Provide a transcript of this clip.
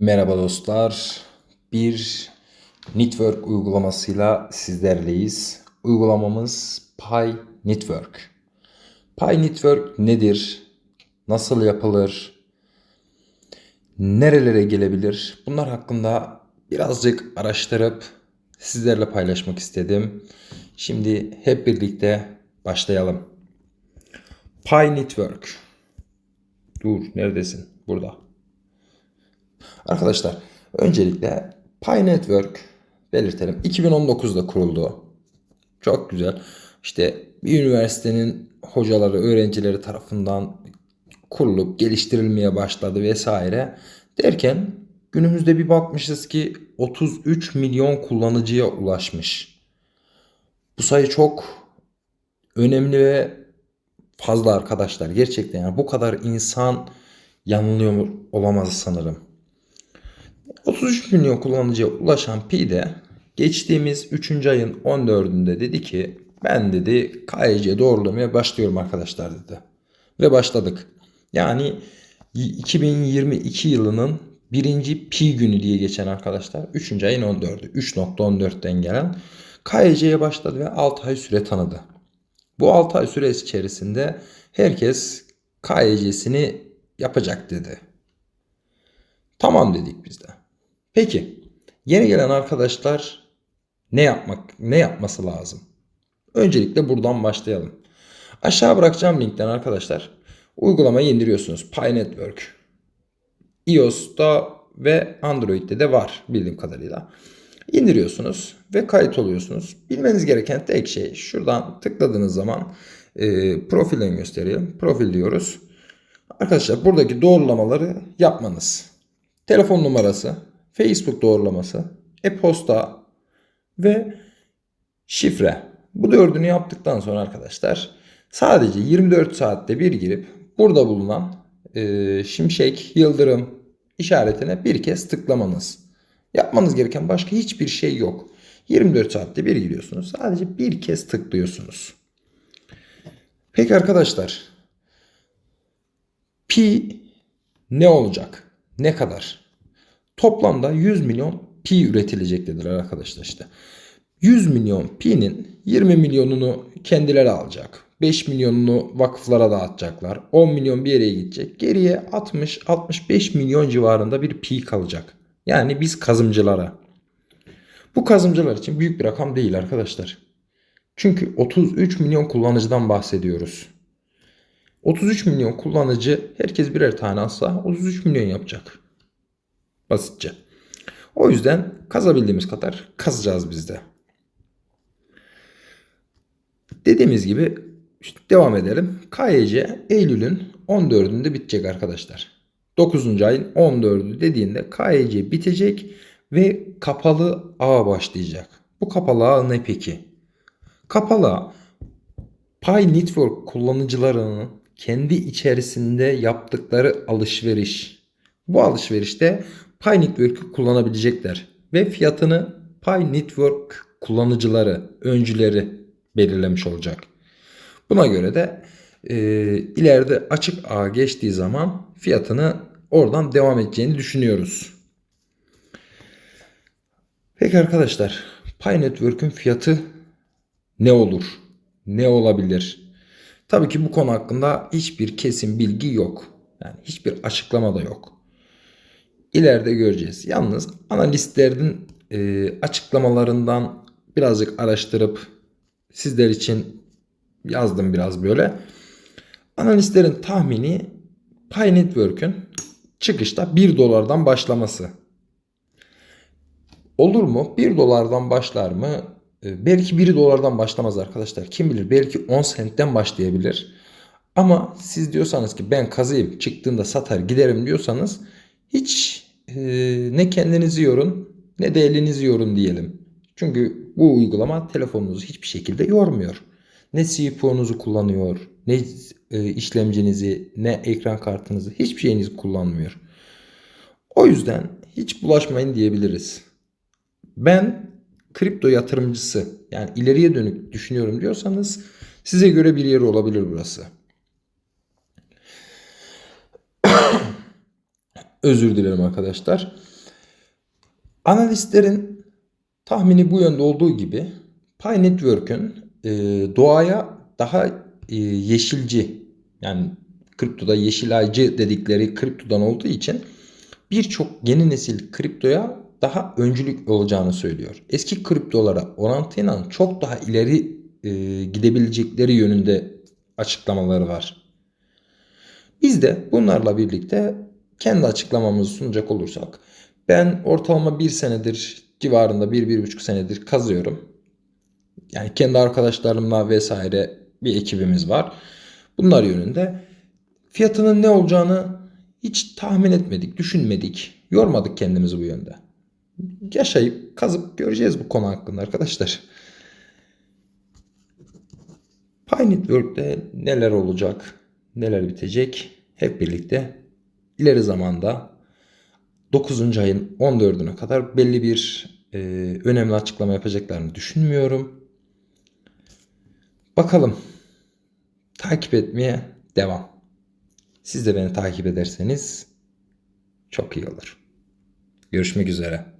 Merhaba dostlar. Bir network uygulamasıyla sizlerleyiz. Uygulamamız Pi Network. Pi Network nedir? Nasıl yapılır? Nerelere gelebilir? Bunlar hakkında birazcık araştırıp sizlerle paylaşmak istedim. Şimdi hep birlikte başlayalım. Pi Network. Dur, neredesin? Burada. Arkadaşlar öncelikle Pi Network belirtelim. 2019'da kuruldu. Çok güzel. İşte bir üniversitenin hocaları, öğrencileri tarafından kurulup geliştirilmeye başladı vesaire. Derken günümüzde bir bakmışız ki 33 milyon kullanıcıya ulaşmış. Bu sayı çok önemli ve fazla arkadaşlar. Gerçekten yani bu kadar insan yanılıyor olamaz sanırım. 33 milyon kullanıcıya ulaşan Pi'de geçtiğimiz 3. ayın 14'ünde dedi ki ben dedi KYC doğrulamaya başlıyorum arkadaşlar dedi. Ve başladık. Yani 2022 yılının birinci pi günü diye geçen arkadaşlar 3. ayın 14'ü 3.14'ten gelen KYC'ye başladı ve 6 ay süre tanıdı. Bu 6 ay süresi içerisinde herkes KYC'sini yapacak dedi. Tamam dedik biz de. Peki yeni gelen arkadaşlar ne yapmak ne yapması lazım? Öncelikle buradan başlayalım. Aşağı bırakacağım linkten arkadaşlar uygulamayı indiriyorsunuz. Pi Network. iOS'ta ve Android'de de var bildiğim kadarıyla. İndiriyorsunuz ve kayıt oluyorsunuz. Bilmeniz gereken tek şey şuradan tıkladığınız zaman e, profilden gösteriyor. Profil diyoruz. Arkadaşlar buradaki doğrulamaları yapmanız. Telefon numarası, Facebook doğrulaması, e-posta ve şifre. Bu dördünü yaptıktan sonra arkadaşlar sadece 24 saatte bir girip burada bulunan e, şimşek, yıldırım işaretine bir kez tıklamanız. Yapmanız gereken başka hiçbir şey yok. 24 saatte bir giriyorsunuz. Sadece bir kez tıklıyorsunuz. Peki arkadaşlar. Pi ne olacak? Ne kadar? Toplamda 100 milyon pi üretilecek arkadaşlar işte. 100 milyon pi'nin 20 milyonunu kendileri alacak. 5 milyonunu vakıflara dağıtacaklar. 10 milyon bir yere gidecek. Geriye 60-65 milyon civarında bir pi kalacak. Yani biz kazımcılara. Bu kazımcılar için büyük bir rakam değil arkadaşlar. Çünkü 33 milyon kullanıcıdan bahsediyoruz. 33 milyon kullanıcı herkes birer tane alsa 33 milyon yapacak. Basitçe. O yüzden kazabildiğimiz kadar kazacağız biz de. Dediğimiz gibi devam edelim. KYC Eylül'ün 14'ünde bitecek arkadaşlar. 9. ayın 14'ü dediğinde KYC bitecek ve kapalı ağ başlayacak. Bu kapalı ağ ne peki? Kapalı ağ Pi Network kullanıcılarının kendi içerisinde yaptıkları alışveriş. Bu alışverişte Pi Network'ü kullanabilecekler ve fiyatını Pi Network kullanıcıları, öncüleri belirlemiş olacak. Buna göre de e, ileride açık ağ geçtiği zaman fiyatını oradan devam edeceğini düşünüyoruz. Peki arkadaşlar Pi Network'ün fiyatı ne olur? Ne olabilir? Tabii ki bu konu hakkında hiçbir kesin bilgi yok. Yani hiçbir açıklama da yok. İleride göreceğiz. Yalnız analistlerin e, açıklamalarından birazcık araştırıp sizler için yazdım biraz böyle. Analistlerin tahmini Pi Network'ün çıkışta 1 dolardan başlaması. Olur mu? 1 dolardan başlar mı? Ee, belki 1 dolardan başlamaz arkadaşlar. Kim bilir belki 10 sentten başlayabilir. Ama siz diyorsanız ki ben kazıyım çıktığında satar giderim diyorsanız hiç e, ne kendinizi yorun ne de elinizi yorun diyelim. Çünkü bu uygulama telefonunuzu hiçbir şekilde yormuyor. Ne CPU'nuzu kullanıyor, ne e, işlemcinizi, ne ekran kartınızı, hiçbir şeyinizi kullanmıyor. O yüzden hiç bulaşmayın diyebiliriz. Ben kripto yatırımcısı yani ileriye dönük düşünüyorum diyorsanız size göre bir yer olabilir burası. Özür dilerim arkadaşlar. Analistlerin tahmini bu yönde olduğu gibi Pi Network'ün e, doğaya daha e, yeşilci yani kriptoda yeşilaycı dedikleri kriptodan olduğu için birçok yeni nesil kriptoya daha öncülük olacağını söylüyor. Eski kriptolara orantıyla çok daha ileri e, gidebilecekleri yönünde açıklamaları var. Biz de bunlarla birlikte kendi açıklamamızı sunacak olursak ben ortalama bir senedir civarında bir, bir buçuk senedir kazıyorum. Yani kendi arkadaşlarımla vesaire bir ekibimiz var. Bunlar yönünde fiyatının ne olacağını hiç tahmin etmedik, düşünmedik, yormadık kendimizi bu yönde. Yaşayıp kazıp göreceğiz bu konu hakkında arkadaşlar. Pi Network'te neler olacak, neler bitecek hep birlikte ileri zamanda 9. ayın 14'üne kadar belli bir e, önemli açıklama yapacaklarını düşünmüyorum. Bakalım. Takip etmeye devam. Siz de beni takip ederseniz çok iyi olur. Görüşmek üzere.